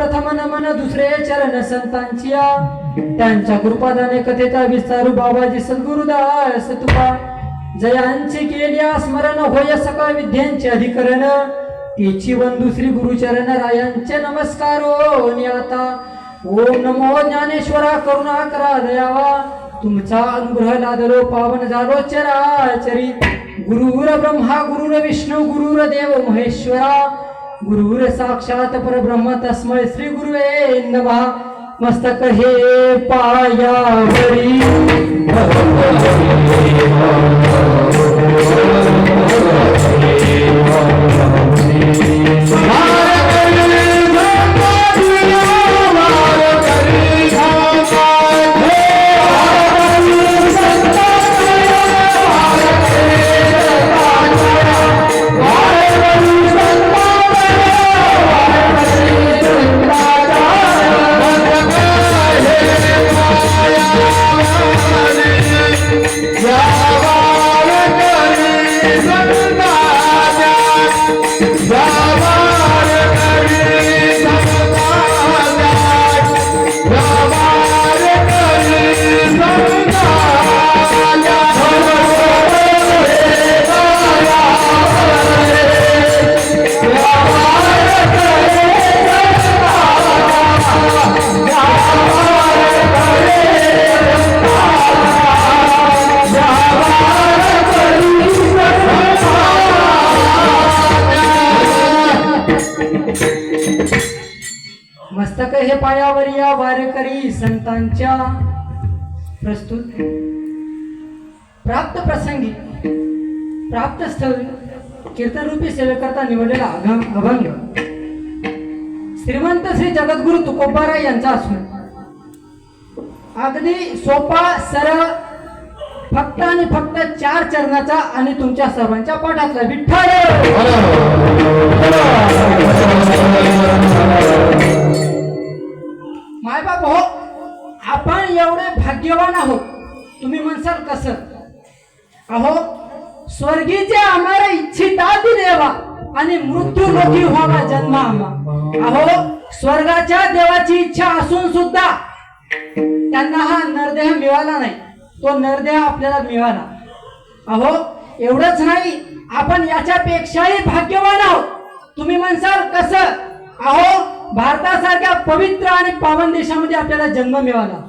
प्रथम नमन दुसरे चरण संतांची त्यांच्या कृपादाने कथेचा विस्तारू बाबाजी सद्गुरुदास तुका. जयांची केल्या स्मरण होय सका विद्यांचे अधिकरण. तिची बंधू श्री गुरुचरण रायांचे नमस्कार आता. ओम नमो ज्ञानेश्वरा करुणा करा दयावा. तुमचा अनुग्रह लादलो पावन झालो चराचरी. गुरुर ब्रह्मा गुरुर विष्णू गुरुर देव महेश्वरा. गुरुर साक्षात परब्रह्म तस्मै श्री गुरुवे नमः। मस्तक हे पायावरी मस्तक हे पायावर या वारकरी संतांच्या प्रस्तुत प्राप्त प्रसंगी प्राप्त स्थळ कीर्तनरूपी सेवेकरता निवडलेला अभंग अभंग श्रीमंत श्री जगद्गुरु तुकोबाराय यांचा असून अगदी सोपा सरळ फक्त आणि फक्त चार चरणाचा आणि तुमच्या सर्वांच्या पाठातला विठ्ठल माय बाप हो आपण एवढे भाग्यवान आहोत. तुम्ही म्हणसाल कसं? अहो स्वर्गीचे आम्हाला इच्छिता देवा आणि मृत्यू लोकी व्हावा जन्म आम्हा. अहो स्वर्गाच्या देवाची इच्छा असून सुद्धा त्यांना हा नरदेह मिळाला नाही. तो नरदेह आपल्याला मिळाला. अहो एवढंच नाही आपण याच्यापेक्षाही भाग्यवान आहोत. तुम्ही म्हणसाल कसं? अहो भारतासारख्या पवित्र आणि पावन देशामध्ये आपल्याला जन्म मिळाला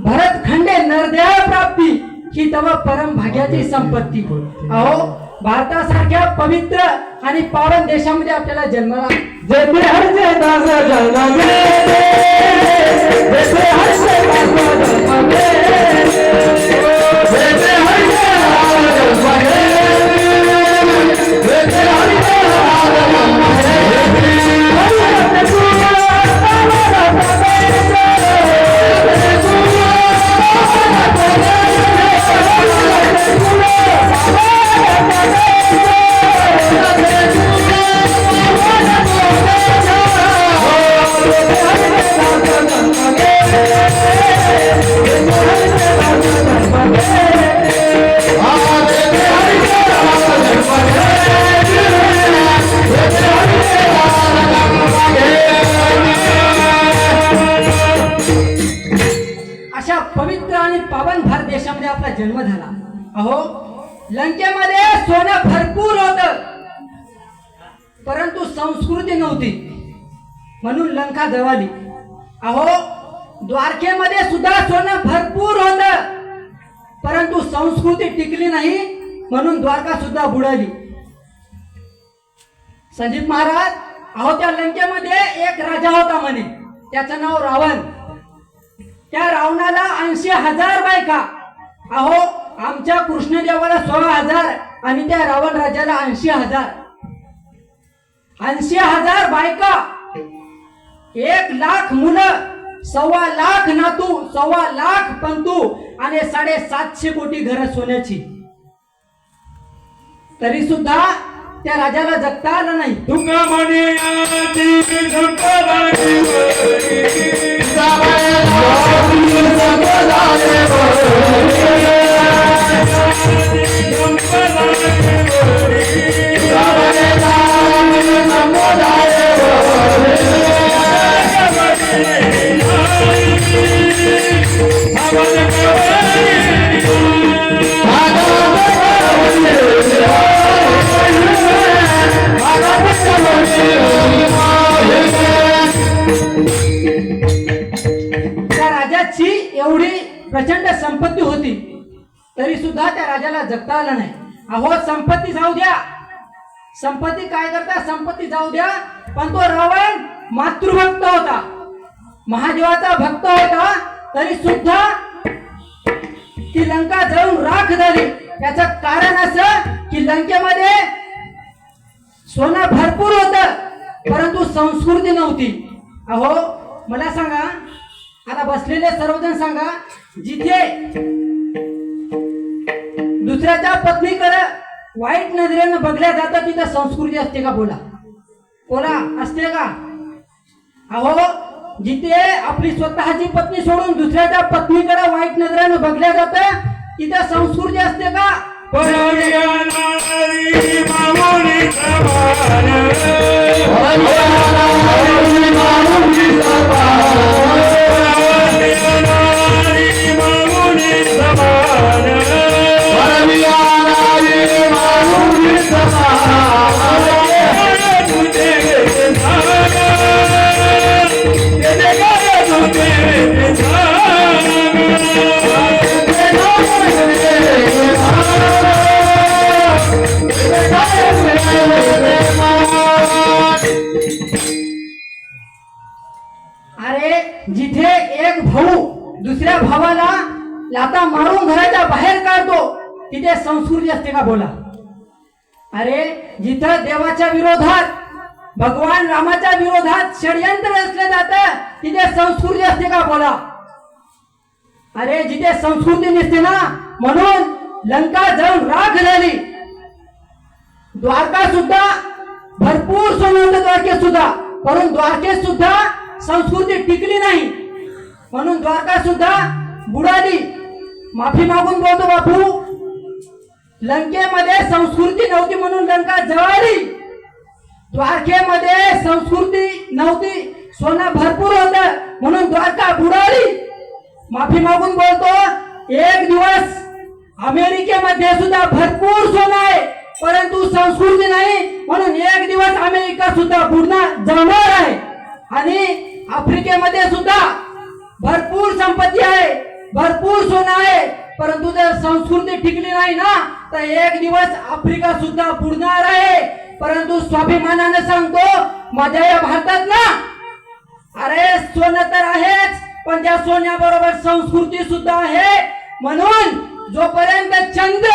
भरत खंडे नरदेह प्राप्ती ही तव परम भाग्याची संपत्ती अहो भारतासारख्या पवित्र आणि पावन देशामध्ये आपल्याला जन्माला जय जय दास जन्म झाला. अहो लंकेमध्ये सोनं भरपूर होत. परंतु संस्कृती नव्हती. म्हणून लंका जळाली अहो द्वारकेमध्ये सुद्धा सोनं भरपूर होत. परंतु संस्कृती टिकली नाही म्हणून द्वारका सुद्धा बुडाली. संजीत महाराज अहो त्या लंकेमध्ये एक राजा होता म्हणे. त्याचं नाव रावण. त्या रावणाला ऐंशी हजार बायका. अहो आमच्या कृष्णदेवाला सोळा हजार आणि त्या रावण राजाला ऐंशी हजार. ऐंशी हजार बायका. एक लाख मुलं सव्वा लाख नातू सव्वा लाख पंतू आणि साडेसातशे कोटी घर सोन्याची. तरी सुद्धा त्या राजाला जगता आलं नाही. संपत्ती होती तरी सुद्धा त्या राजाला जगता आलं नाही. अहो संपत्ती जाऊ द्या. संपत्ती काय करता? संपत्ती जाऊ द्या. पण तो रावण मातृभक्त होता. महादेवाचा भक्त होता. तरी सुद्धा ती लंका जळून राख झाली. याचं कारण असं की लंकेमध्ये सोनं भरपूर होत परंतु संस्कृती नव्हती. अहो मला सांगा आता बसलेले सर्वजण सांगा जिथे दुसऱ्याच्या पत्नीकडे वाईट नजरेनं बघल्या जातं तिथं संस्कृती असते का बोला? बोला असते का? अहो जिथे आपली स्वतःची पत्नी सोडून दुसऱ्याच्या पत्नीकडे वाईट नजरेनं बघल्या जातं तिथं संस्कृती असते का? पराया जिथे एक भाऊ दुसऱ्या भावाला लाता मारून घराच्या बाहेर काढतो तिथे संस्कृती असते का बोला? अरे जिथं देवाच्या विरोधात भगवान रामाच्या विरोधात षडयंत्र रचलं जातं तिथे संस्कृती असते का बोला? अरे जिथे संस्कृती नसते ना म्हणून लंका जाऊन राख झाली. द्वारका सुद्धा भरपूर सोनं द्वारके सुद्धा परंतु द्वारके सुद्धा संस्कृती टिकली नाही. म्हणून द्वारका सुद्धा बुडाली. माफी मागून बोलतो बापू लंकेमध्ये संस्कृती नव्हती म्हणून लंका जळाली. द्वारकेमध्ये संस्कृती नव्हती सोनं भरपूर होत म्हणून द्वारका बुडाली. माफी मागून बोलतो एक दिवस अमेरिकेमध्ये सुद्धा भरपूर सोनं आहे परंतु संस्कृती नाही म्हणून एक दिवस अमेरिका सुद्धा बुडणार जमणार आहे. आणि आफ्रिकेमध्ये सुद्धा भरपूर संपत्ती आहे भरपूर सोनं आहे. परंतु जर संस्कृती टिकली नाही ना तर एक दिवस आफ्रिका सुद्धा बुडणार आहे. परंतु स्वाभिमानाने सांगतो माझ्या या भारतात ना. अरे सोनं तर आहेच पण त्या सोन्याबरोबर संस्कृती सुद्धा आहे. म्हणून जोपर्यंत चंद्र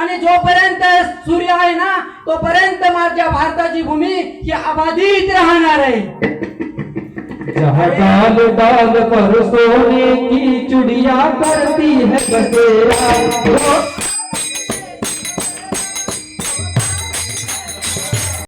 आणि जोपर्यंत सूर्य आहे ना तोपर्यंत माझ्या भारताची भूमी ही अबाधित राहणार आहे. जहाँ डाल पर सोने की चुड़िया करती है बसेरा।